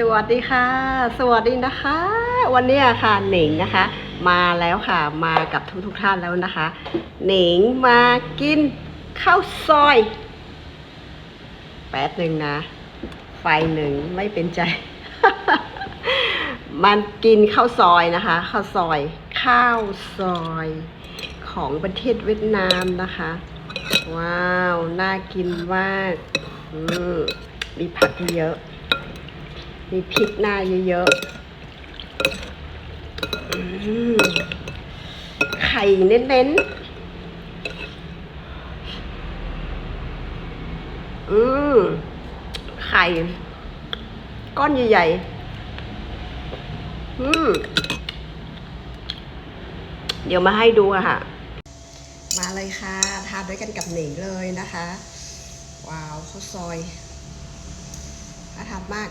สวัสดีค่ะ สวัสดีนะคะ วันนี้ค่ะหนิงนะคะ มาแล้วค่ะมากับทุกทุกท่านแล้วนะคะ หนิงมากินข้าวซอย แป๊บหนึ่งนะ ไฟหนึ่งไม่เป็นใจ มันกินข้าวซอยนะคะข้าวซอย ข้าวซอยของประเทศเวียดนามนะคะ ว้าว น่ากินมากมมีผักเยอะ มีพริกหน้าเยอะๆไข่เน้นๆ อืม ไข่ ก้อนใหญ่ๆ อืม เดี๋ยวมาให้ดูอะค่ะ มาเลยค่ะ ทานด้วยกันกับหนิงเลยนะคะ ว้าวข้าวซอยน่าทานมาก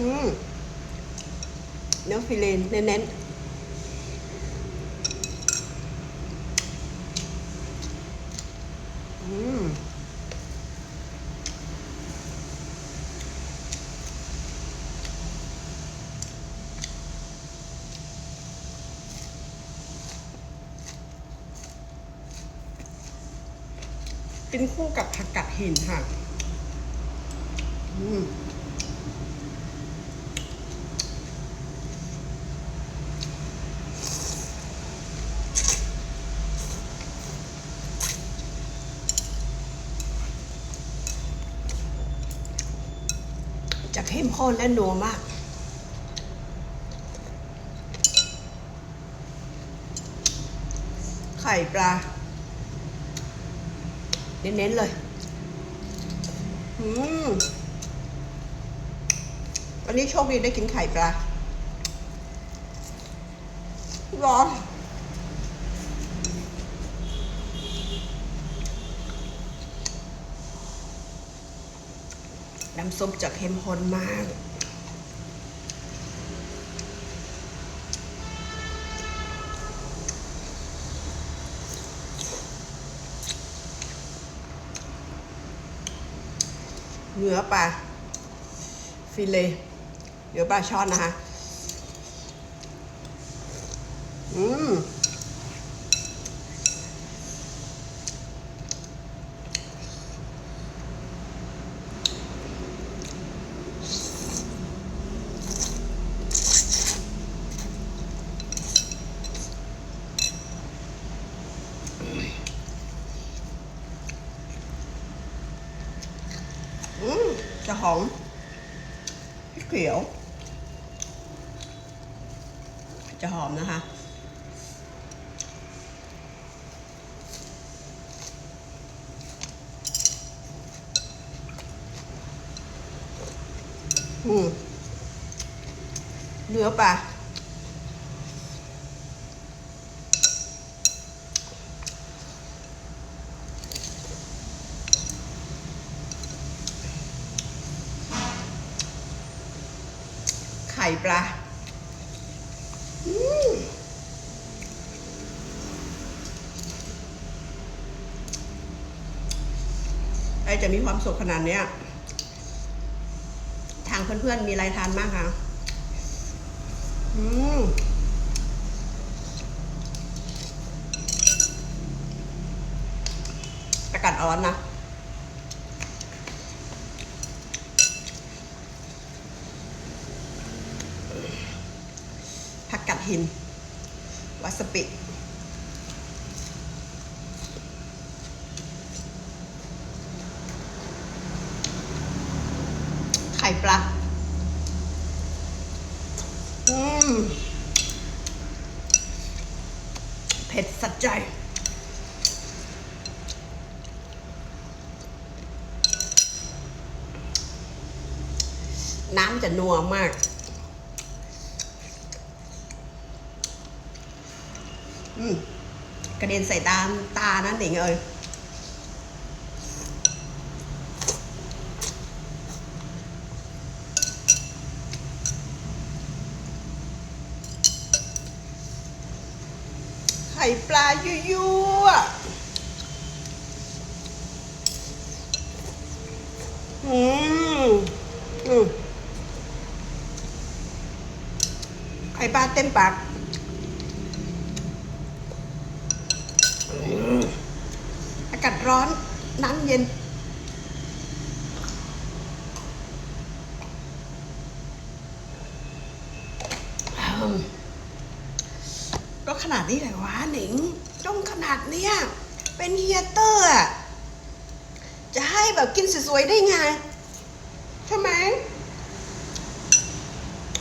อืมเนื้อฟิเลนเน้นๆอืมกินคู่กับผักกัดหินค่ะ อืม จะเข้มข้นและนัวมาก ไข่ปลา เน้นๆเลย อืมวันนี้โชคดีได้กินไข่ปลาร้อน น้ำซุปจะเข้มข้นมาก เนื้อปลาฟิเลเนื้อปลาช่อนนะคะ อืม อืม จะหอมพริกเขียว จะหอมนะคะอืมเนื้อปลา ข่ปลาอืมไอจะมีความสุขขนาดเนี้ย ทางเพื่อนๆมีอะไรทานบ้างคะอืมประกาศร้อนนะ ผักกัด หินวาซาบิไข่ปลาอืมเผ็ดสัดใจน้ำจะนัวมาก กระเด็นใส่ตาตานั่นเองเอ้ยไข่ปลายั่วอืมอืมไข่ปลาเต็มปาก อากาศร้อนน้ำเย็น ก็ขนาดนี้เลยวะหนิงจ้องขนาดเนี้ย เป็นเฮียเตอร์อะจะให้แบบกินสวยๆได้ไง ใช่ไหม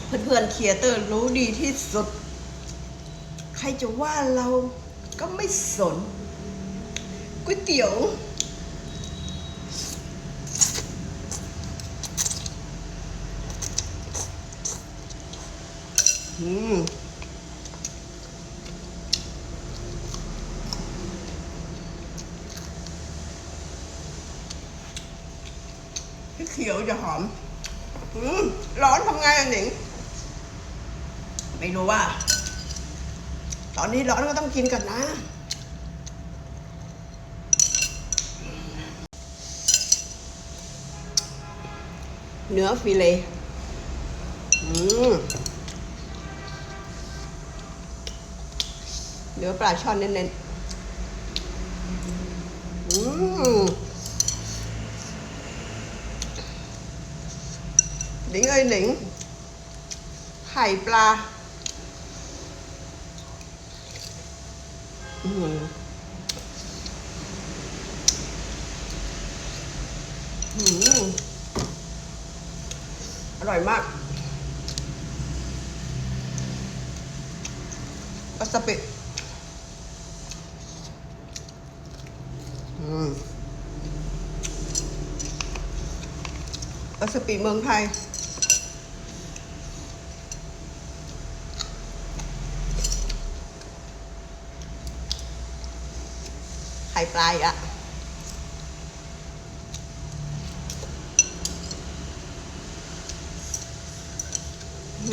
เพื่อนๆเคียเตอร์รู้ดีที่สุด ใครจะว่าเราก็ไม่สน ก๋วยเตี๋ยว อืมพริกเขียวจะหอม อืม ร้อนทำไงอะหนิง ไม่รู้ว่า ตอนนี้ร้อนก็ต้องกินกันนะ เนื้อฟิเลเนื้อปลาช่อนเน้นๆอืมหนิงเอ้ยหนิง ไข่ปลา อืมอืมอ ร่อยมากวาซาบิอืมวาซาบิเมืองไทยไข่ปลาอีกอะ สุ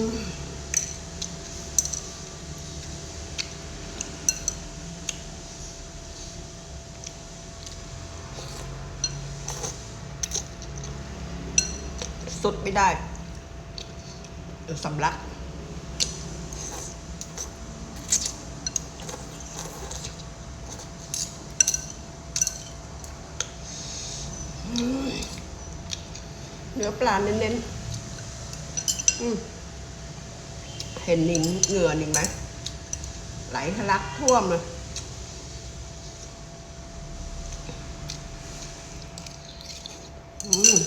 ดไม่ได้สำลัก เนื้อปลาเน้นๆ อืม เห็นนิงเหงื่อนิงไหมไหลทะลักท่วมเลยอืม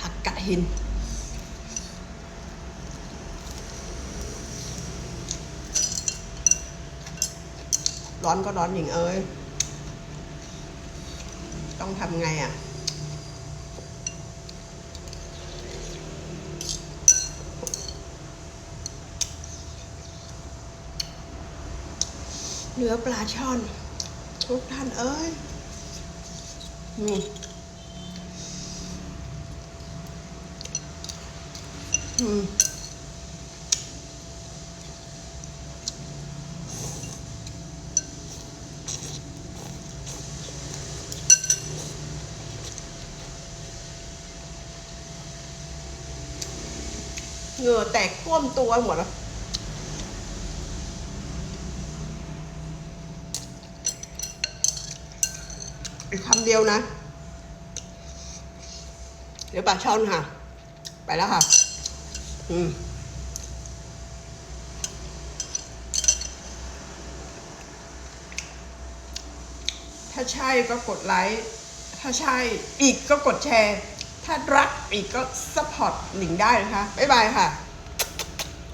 ผักกะหิน ร้อนก็ร้อนหญิงเอ้ย ต้องทำไงอะ เนื้อปลาช่อน ทุกท่านเอ้ย นี่อืม เหงื่อแตกท่วมตัวหมดแล้วอีกคำเดียวนะ เดี๋ยวปลาช่อนค่ะ ไปแล้วค่ะ อืมถ้าใช่ก็กดไลค์ ถ้าใช่อีกก็กดแชร์ ถ้ารักอีกก็สปอร์ตหนิงได้นะคะ บ๊ายบายค่ะ